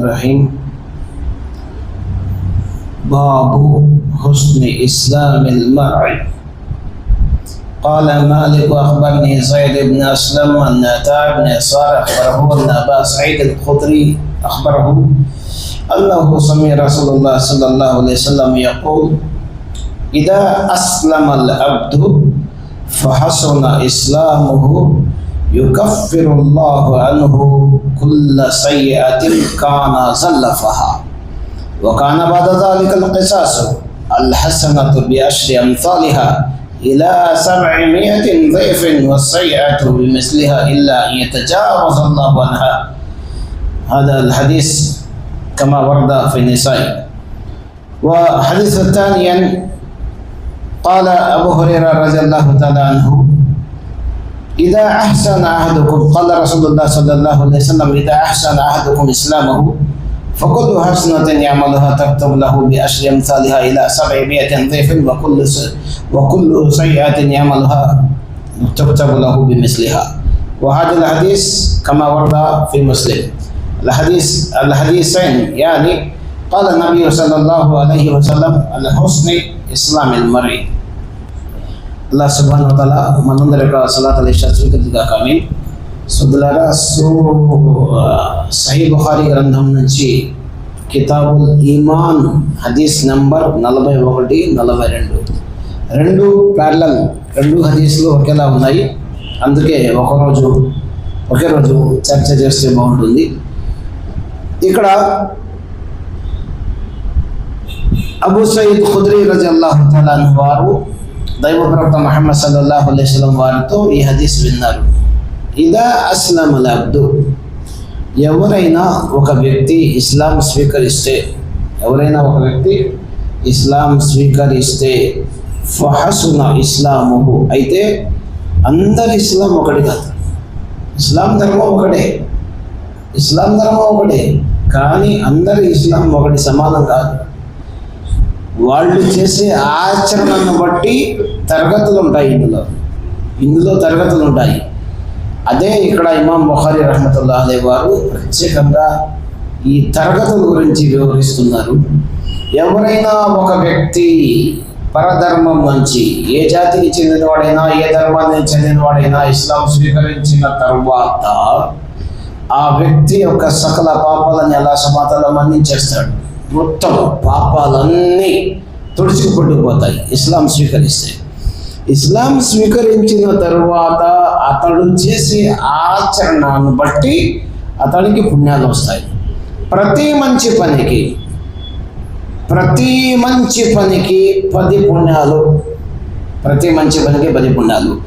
الرحيم. باب حسن إسلام المرء. قال مالك أخبرني زيد بن أسلم أن عطاء بن يسار أخبره أن أبا سعيد الخدري أخبره أنه سمع رسول الله صلى الله عليه وسلم يقول إذا أسلم العبد فحسن إسلامه يكفر الله عنه كل سيئة كان زلفها. وكان بعد ذلك القصاص الحسنة بعشر أمثالها إلى سبعمائة ضعف والسيئة بمثلها إلا أن يتجاوز الله عنها. هذا الحديث كما ورد في النساء. وحديث ثانيا قال أبو هريرة رضي الله تعالى عنه إذا أحسن أحدكم قال رسول الله صلى الله عليه وسلم إذا أحسن أحدكم إسلامه فكل حسنة يعملها تكتب له بأشر أمثالها إلى سبعمائة ضيف وكل. وكل سيئة يعملها تكتب له بمثلها وهذا الحديث كما ورد في مسلم الحديث الحديثين يعني قال النبي صلى الله عليه وسلم الحسن إسلام المرء అల్లా సుబాన్ తల మనందరి యొక్క సలాత్ అలీ స్వీకృతిగా కానీ సుద్దులారా సో సహీ బుఖారి గ్రంథం నుంచి కితాబుల్ ఈమాన్ హదీస్ నంబర్ నలభై ఒకటి నలభై రెండు. రెండు ప్యారలల్ రెండు హదీస్లు ఒకేలా ఉన్నాయి. అందుకే ఒకరోజు ఒకే రోజు చర్చ చేస్తే బాగుంటుంది. ఇక్కడ అబు సయీద్ ఖుద్రీ రజల్లాహు తలాన్ వారు దైవ ప్రవక్త మహమ్మద్ సల్లల్లాహు అలైస్లం వారితో ఈ హదీస్ విన్నారు. ఇదా అస్లాం అల్ అబ్దు ఎవరైనా ఒక వ్యక్తి ఇస్లాం స్వీకరిస్తే ఎవరైనా ఒక వ్యక్తి ఇస్లాం స్వీకరిస్తే ఫహసున ఇస్లాముహు. అయితే అందరి ఇస్లాం ఒకటి కాదు. ఇస్లాం ధర్మం ఒకటే. ఇస్లాం ధర్మం ఒకటే. కానీ అందరి ఇస్లాం ఒకటి సమానం కాదు. వాళ్ళు చేసే ఆచరణను బట్టి తరగతులు ఉంటాయి ఇందులో. ఇందులో తరగతులు ఉంటాయి. అదే ఇక్కడ ఇమాం బుఖారి రహమతుల్లా అలే వారు ప్రత్యేకంగా ఈ తరగతుల గురించి వివరిస్తున్నారు. ఎవరైనా ఒక వ్యక్తి పరధర్మం మంచి ఏ జాతికి చెందినవాడైనా ఏ ధర్మానికి చెందినవాడైనా ఇస్లాం స్వీకరించిన తర్వాత ఆ వ్యక్తి యొక్క సకల పాపాలను ఎలా సమాధానం మన్నించేస్తాడు. మొత్తం పాపాలన్నీ తుడుచుకుపట్టుకుపోతాయి ఇస్లాం స్వీకరిస్తే. ఇస్లాం స్వీకరించిన తరువాత అతడు చేసే ఆచరణను బట్టి అతనికి పుణ్యాలు వస్తాయి. ప్రతి మంచి పనికి ప్రతి మంచి పనికి పది పుణ్యాలు. ప్రతి మంచి పనికి పది పుణ్యాలు.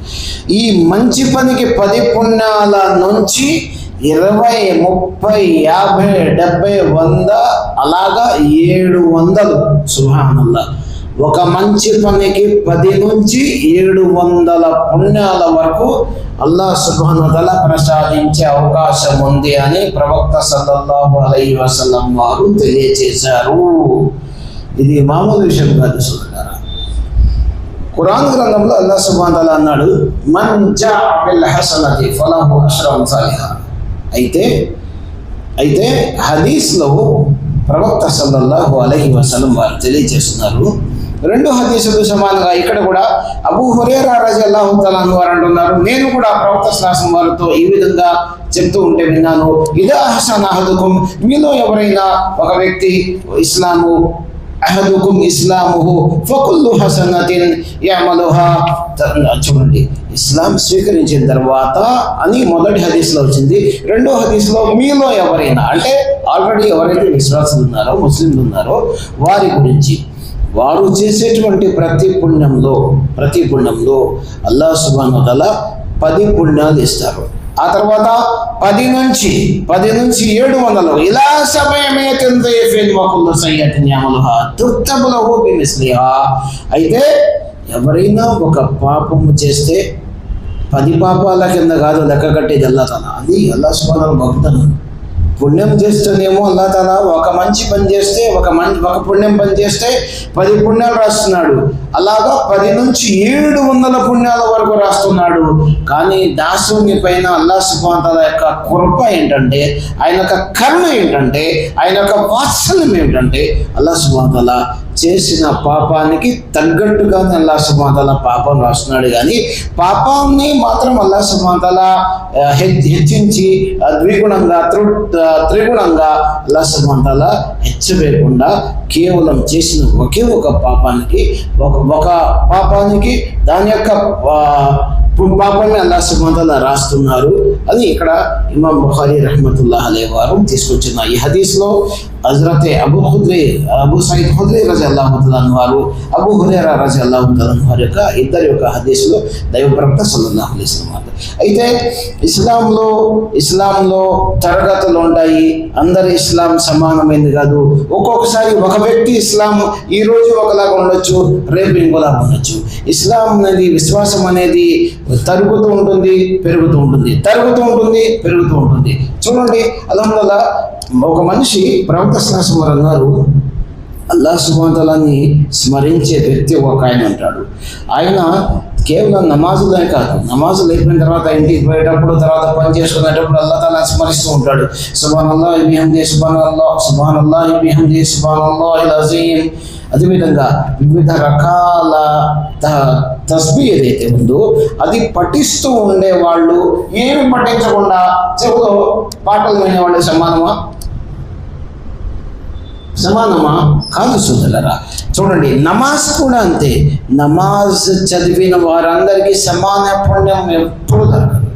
ఈ మంచి పనికి పది పుణ్యాల నుంచి ఇరవై ముప్పై యాభై డెబ్బై వంద అలాగా ఏడు వందలు. సుహానల్లా ఒక మంచి పనికి పది నుంచి ఏడు వందల పుణ్యాల వరకు అల్లా సుబానుదల ప్రసాదించే అవకాశం ఉంది అని ప్రవక్త సల్లల్లాహు అలై వసలం వారు తెలియజేశారు ఇది మామూలు విషయం కాదు సోదరా ఖురాన్ గ్రంథంలో అల్లా సుబాన్ అన్నాడు మన్ జా బిల్ హసనతి ఫలహు అష్రం సాలిహా. అయితే అయితే హదీస్లో ప్రవక్త సల్లల్లాహు అలహి వసలం వారు తెలియజేస్తున్నారు. రెండు హదీసులు సమానంగా ఇక్కడ కూడా అబూ హురేరా రజి అల్లాహు వారు అంటున్నారు. నేను కూడా ప్రవక్త శ్లాసం వారితో ఈ విధంగా చెప్తూ ఉంటే విన్నాను. ఇదా అహసన్ అహదుకుం? మీలో ఎవరైనా ఒక వ్యక్తి ఇస్లాము అహదుకుం ఇస్లాముహు ఫకుల్లు హసనతిన్ యమలుహా. చూడండి ఇస్లాం స్వీకరించిన తర్వాత అని మొదటి హదీస్లో వచ్చింది. రెండో హదీస్లో మీలో ఎవరైనా అంటే ఆల్రెడీ ఎవరైతే విశ్వాసులు ఉన్నారో ముస్లింలు ఉన్నారో వారి గురించి వారు చేసేటువంటి ప్రతి పుణ్యంలో ప్రతి పుణ్యంలో అల్లా సుబాను గల పది పుణ్యాలు ఇస్తారు. ఆ తర్వాత పది నుంచి పది నుంచి ఏడు వందలు. ఇలా సమయమే అయితే ఎవరైనా ఒక పాపము చేస్తే పది పాపాల కింద కాదు లెక్క కట్టేది అల్లా తన అది అల్లా సుబాను భక్తను పుణ్యం చేస్తేనేమో అల్లా తాలా ఒక మంచి పని చేస్తే ఒక మంచి ఒక పుణ్యం పని చేస్తే పది పుణ్యాలు రాస్తున్నాడు. అలాగా పది నుంచి ఏడు వందల పుణ్యాల వరకు రాస్తున్నాడు. కానీ దాసుని పైన అల్లా సుబాంతల యొక్క కృప ఏంటంటే ఆయన యొక్క కరుణ ఏంటంటే ఆయన యొక్క వాత్సల్యం ఏంటంటే అల్లా సుబాంతల చేసిన పాపానికి తగ్గట్టుగానే అల్లా సుబాంతల పాపం రాస్తున్నాడు. కానీ పాపాన్ని మాత్రం అల్లా సుబాంతల హెచ్చించి ద్విగుణంగా త్రు త్రిగుణంగా అల్లా సుబాంతల హెచ్చవేయకుండా కేవలం చేసిన ఒకే ఒక పాపానికి ఒక ఒక పాపానికి దాని యొక్క ఆ, పాపాన్ని అల్లా సుబాంతల రాస్తున్నారు. అని ఇక్కడ ఇమాం బుఖారీ రహమతుల్లా అలే వారు తీసుకొచ్చిన ఈ హదీస్లో Hazrat Abu Khudri Abu Said Khudri రజ అల్లాహుద్దలాన్ వారు అబు హురేరా రజ అల్లాహుద్దలాన్ వారి యొక్క ఇద్దరి యొక్క హదీస్లో దైవ ప్రవక్త సల్లల్లాహు అలైహి అయితే ఇస్లాంలో ఇస్లాంలో తరగతులు ఉంటాయి. అందరి ఇస్లాం సమానమైనది కాదు. ఒక్కొక్కసారి ఒక వ్యక్తి ఇస్లాం ఈ రోజు ఒకలాగా ఉండొచ్చు రేపు ఇంకోలాగా ఉండొచ్చు. ఇస్లాం అనేది విశ్వాసం అనేది తరుగుతూ ఉంటుంది పెరుగుతూ ఉంటుంది. తరుగుతూ ఉంటుంది పెరుగుతూ ఉంటుంది. చూడండి అల్హమ్దుల్లా ఒక మనిషి ప్రవక్త శాస్త్రం వారు అన్నారు అల్లా సుమంతలాన్ని స్మరించే వ్యక్తి ఒక ఆయన ఉంటాడు ఆయన కేవలం నమాజులే కాదు నమాజులు అయిపోయిన తర్వాత ఇంటికి పోయేటప్పుడు తర్వాత పని చేసుకునేటప్పుడు అల్లా తలా స్మరిస్తూ ఉంటాడు. సుబాన్ అల్లా ఇబిహంది సుబాన్ అల్లా సుబాన్ అల్లా ఇబిహంది సుబాన్ అల్లా అజీం అదేవిధంగా వివిధ రకాల తస్బీ ఏదైతే ఉందో అది పఠిస్తూ ఉండే వాళ్ళు ఏమి పఠించకుండా చెవులో పాటలు వినేవాళ్ళు సమానమా? సమానమా కాదు సుందరరా చూడండి నమాజ్ కూడా అంతే. నమాజ్ చదివిన వారందరికీ సమాన పుణ్యం ఎప్పుడు దొరకదు.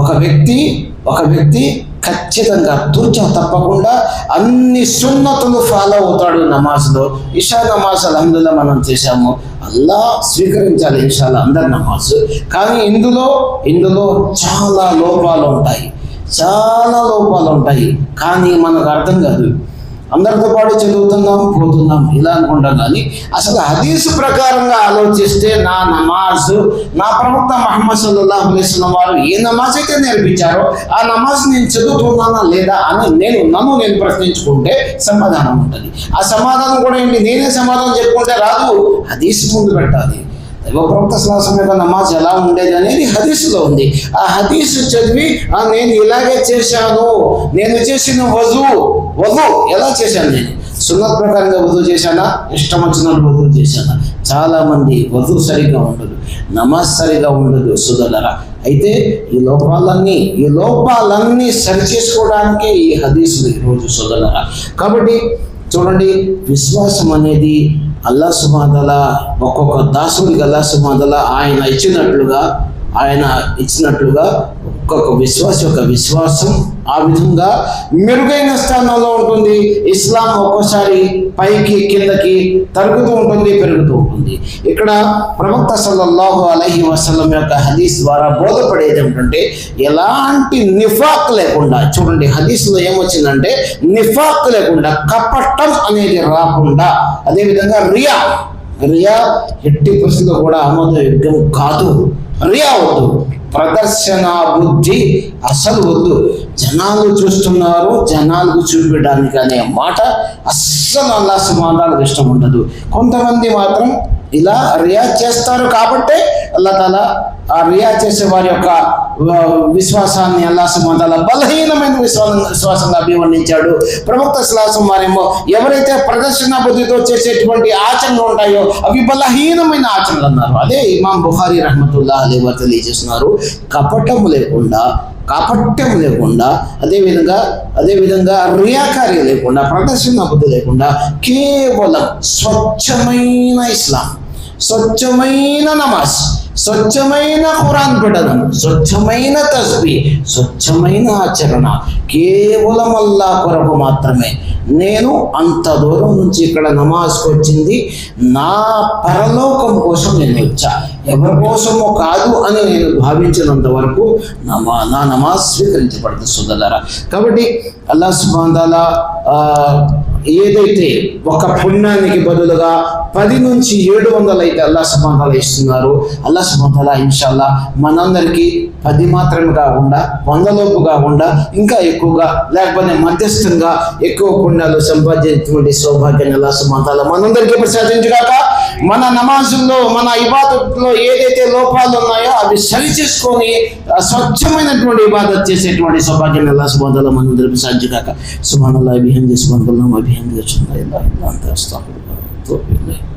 ఒక వ్యక్తి ఒక వ్యక్తి ఖచ్చితంగా తూచా తప్పకుండా అన్ని సున్నతులు ఫాలో అవుతాడు నమాజ్లో. ఇషా నమాజ్ అల్హమ్దుల్లా మనం చేశాము. అల్లా స్వీకరించాలి ఇన్షాల్లా అందరి నమాజ్. కానీ ఇందులో ఇందులో చాలా లోపాలు ఉంటాయి. చాలా లోపాలు ఉంటాయి. కానీ మనకు అర్థం కాదు. అందరితో పాటు చదువుతున్నాం పోతున్నాం ఇలా అనుకుంటాం. కానీ అసలు హదీసు ప్రకారంగా ఆలోచిస్తే నా నమాజ్ నా ప్రవక్త మహమ్మద్ సల్లాహు అలైస్లం వారు ఏ నమాజ్ అయితే నేర్పించారో ఆ నమాజ్ నేను చదువుతున్నానా లేదా అని నేను నన్ను నేను ప్రశ్నించుకుంటే సమాధానం ఉంటుంది. ఆ సమాధానం కూడా ఏంటి? నేనే సమాధానం చెప్పుకుంటే రాదు. హదీసు ముందు పెట్టాలి. దైవ ప్రవక్త శ్లాసం యొక్క నమాజ్ ఎలా ఉండేది అనేది హదీసులో ఉంది. ఆ హదీసు చదివి "ఆ, నేను ఇలాగే చేశాను. నేను చేసిన వజు. వజు ఎలా చేశాను నేను? సున్నత్ ప్రకారంగా వధువు చేశానా? ఇష్టం వచ్చినట్టు వధువు చేశానా? చాలా మంది వధువు సరిగా ఉండదు నమాజ్ సరిగా ఉండదు సుదలరా. అయితే ఈ లోపాలన్నీ ఈ లోపాలన్నీ సరిచేసుకోవడానికే ఈ హదీసులు ఈరోజు సుదలరా. కాబట్టి చూడండి విశ్వాసం అనేది అల్లా సుమాదల ఒక్కొక్క దాసుడికి అల్లా సుమాదల ఆయన ఇచ్చినట్లుగా ఆయన ఇచ్చినట్లుగా ఒక్కొక్క విశ్వాస యొక్క విశ్వాసం ఆ విధంగా మెరుగైన స్థానంలో ఉంటుంది. ఇస్లాం ఒక్కోసారి పైకి కిందకి తరుగుతూ ఉంటుంది పెరుగుతూ ఉంటుంది. ఇక్కడ ప్రవక్త సల్లల్లాహు అలహి వసలం యొక్క హదీస్ ద్వారా బోధపడేది ఏమిటంటే ఎలాంటి నిఫాక్ లేకుండా చూడండి హదీస్లో ఏమొచ్చిందంటే నిఫాక్ లేకుండా కపటం అనేది రాకుండా అదేవిధంగా రియా. రియా ఎట్టి పరిస్థితుల్లో కూడా ఆమోదయోగ్యం కాదు. రియా అవుతుంది ప్రదర్శన బుద్ధి అసలు వద్దు. జనాలు చూస్తున్నారు జనాలకు చూపించడానికి అనే మాట అస్సలు అల్లా సుమానాలకు ఇష్టం ఉండదు. కొంతమంది మాత్రం ఇలా రియాక్ట్ చేస్తారు కాబట్టి అల్లా తాలా ఆ రియాక్ట్ చేసే వారి యొక్క విశ్వాసాన్ని అల్లా సుమాదాల బలహీనమైన విశ్వాసం విశ్వాసంగా అభివర్ణించాడు. ప్రవక్త శ్లాసం వారేమో ఎవరైతే ప్రదర్శన బుద్ధితో చేసేటువంటి ఆచరణలు ఉంటాయో అవి బలహీనమైన ఆచరణలు అన్నారు. అదే ఇమాం బుహారీ రహమతుల్లా అలీ వారు తెలియజేస్తున్నారు. కపటము లేకుండా కాపట్యం లేకుండా అదేవిధంగా అదేవిధంగా రియాకార్య లేకుండా ప్రదర్శన బుద్ధి లేకుండా కేవలం స్వచ్ఛమైన ఇస్లాం స్వచ్ఛమైన నమాజ్ స్వచ్ఛమైన ఖురాన్ పఠనం స్వచ్ఛమైన తస్బీ స్వచ్ఛమైన ఆచరణ కేవలం అల్లా కొరకు మాత్రమే. నేను అంత దూరం నుంచి ఇక్కడ నమాజ్కి వచ్చింది నా పరలోకం కోసం నేను వచ్చా ఎవరి కోసమో కాదు అని నేను భావించినంత వరకు నమా నా నమాజ్ స్వీకరించబడుతుంది సుదలరా కాబట్టి అల్లా సుబాందాల ఏదైతే ఒక పుణ్యానికి బదులుగా పది నుంచి ఏడు వందలు అయితే అల్లా సుబంధాల ఇస్తున్నారు అల్లా సుబంధాల ఇన్షాల్లా మనందరికీ పది మాత్రమే కాకుండా వందలోపు కాకుండా ఇంకా ఎక్కువగా లేకపోతే మధ్యస్థంగా ఎక్కువ పుణ్యాలు సంపాదించినటువంటి సౌభాగ్యాన్ని అల్లా సుబంధాల మనందరికీ ప్రసాదించుగాక మన నమాజుల్లో మన ఇబాదత్లో ఏదైతే లోపాలు ఉన్నాయో అవి సరి చేసుకొని స్వచ్ఛమైనటువంటి ఇబాదత్ చేసేటువంటి సౌభాగ్యాన్ని అల్లా సుబంధాల మనందరికీ ప్రసాదించుగాక. సుమాన్ అల్లా అభిహంది సుమాన్ అల్లా అభిహంది అంత అస్తాగ్ఫిరుల్లాహ్. తోబు ఇలైహి.